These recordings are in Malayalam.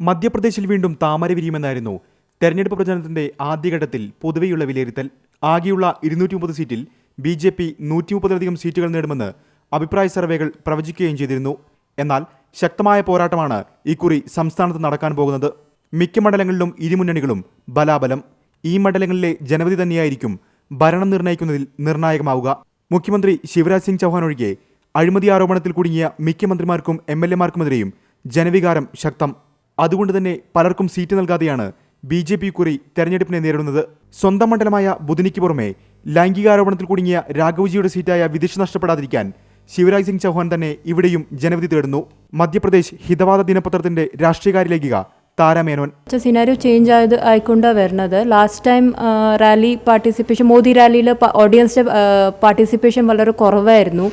മധ്യപ്രദേശിൽ വീണ്ടും താമര വിരിയുമെന്നായിരുന്നു തെരഞ്ഞെടുപ്പ് പ്രചരണത്തിന്റെ ആദ്യഘട്ടത്തിൽ പൊതുവെയുള്ള വിലയിരുത്തൽ. ആകെയുള്ള ഇരുന്നൂറ്റി മുപ്പത് സീറ്റിൽ ബി ജെ പി നൂറ്റി മുപ്പതിലധികം സീറ്റുകൾ നേടുമെന്ന് അഭിപ്രായ സർവേകൾ പ്രവചിക്കുകയും ചെയ്തിരുന്നു. എന്നാൽ ശക്തമായ പോരാട്ടമാണ് ഇക്കുറി സംസ്ഥാനത്ത് നടക്കാൻ പോകുന്നത്. മിക്ക മണ്ഡലങ്ങളിലും ഇരുമുന്നണികളും ബലാബലം. ഈ മണ്ഡലങ്ങളിലെ ജനവധി തന്നെയായിരിക്കും ഭരണം നിർണയിക്കുന്നതിൽ നിർണായകമാവുക. മുഖ്യമന്ത്രി ശിവരാജ് സിംഗ് ചൗഹാൻ ഒഴികെ അഴിമതി ആരോപണത്തിൽ കുടുങ്ങിയ മിക്ക മന്ത്രിമാർക്കും എം എൽ എമാർക്കുമെതിരെയും ജനവികാരം ശക്തം. അതുകൊണ്ട് തന്നെ പലർക്കും സീറ്റ് നൽകാതെയാണ് ബി ജെ പി കുറി തെരഞ്ഞെടുപ്പിനെ നേരിടുന്നത്. സ്വന്തം മണ്ഡലമായ ബുധനിക്ക് പുറമെ ലൈംഗികാരോപണത്തിൽ കുടുങ്ങിയ രാഘവ്ജിയുടെ സീറ്റായ വിദിഷ നഷ്ടപ്പെടാതിരിക്കാൻ ശിവരാജ് സിംഗ് ചൗഹാൻ തന്നെ ഇവിടെയും ജനവിധി തേടുന്നു. മധ്യപ്രദേശ് ഹിതവാദ ദിനപത്രത്തിന്റെ രാഷ്ട്രീയകാര്യ ലേഖിക താരമേനോൻ സിനാരിയോ ചേഞ്ച് ആയത് ആയിക്കൊണ്ടാണ് വരുന്നത് last time rally participation Modi റാലിയിൽ ഓഡിയൻസിന്റെ പാർട്ടിസിപ്പേഷൻ വളരെ കുറവായിരുന്നു.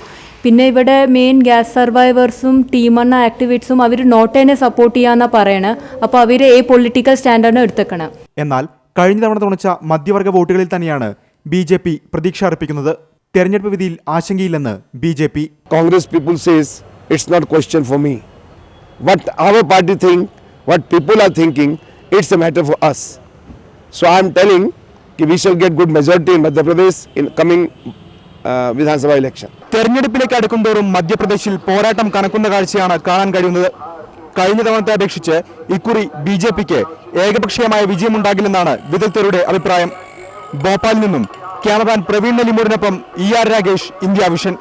പിന്നെ ഇവിടെ മെയിൻ ഗ്യാസ് സർവൈവേഴ്സും ടീമെണ്ണ ആക്ടിവിറ്റ്സും അവർ നോട്ട് നോട്ടേനെ സപ്പോർട്ട് ചെയ്യാന്നാ പറയണേ. അപ്പൊ അവർ ഏ പൊളിറ്റിക്കൽ സ്റ്റാൻഡേർഡ് എടുത്തേക്കണ. എന്നാൽ കഴിഞ്ഞ തവണ തുണച്ച മധ്യവർഗ വോട്ടുകളിൽ തന്നെയാണ് ബി ജെ പി പ്രതീക്ഷ അർപ്പിക്കുന്നത്. തെരഞ്ഞെടുപ്പ് വിധിയിൽ ആശങ്കയില്ലെന്ന് B J P Congress people says it's not question for me what our party think what people are thinking it's a matter for us so I am telling we shall get good majority in Madhya Pradesh in coming Vidhan Sabha election തെരഞ്ഞെടുപ്പിലേക്ക് അടുക്കുംതോറും മധ്യപ്രദേശിൽ പോരാട്ടം കനക്കുന്ന കാഴ്ചയാണ് കാണാൻ കഴിയുന്നത്. കഴിഞ്ഞ തവണത്തെ അപേക്ഷിച്ച് ഇക്കുറി ബി ജെ പിക്ക് ഏകപക്ഷീയമായ വിജയമുണ്ടാകില്ലെന്നാണ് വിദഗ്ധരുടെ അഭിപ്രായം. ഭോപ്പാലിൽ നിന്നും cameraman Praveen നെല്ലിമൂരിനൊപ്പം E R Ragesh India Vision.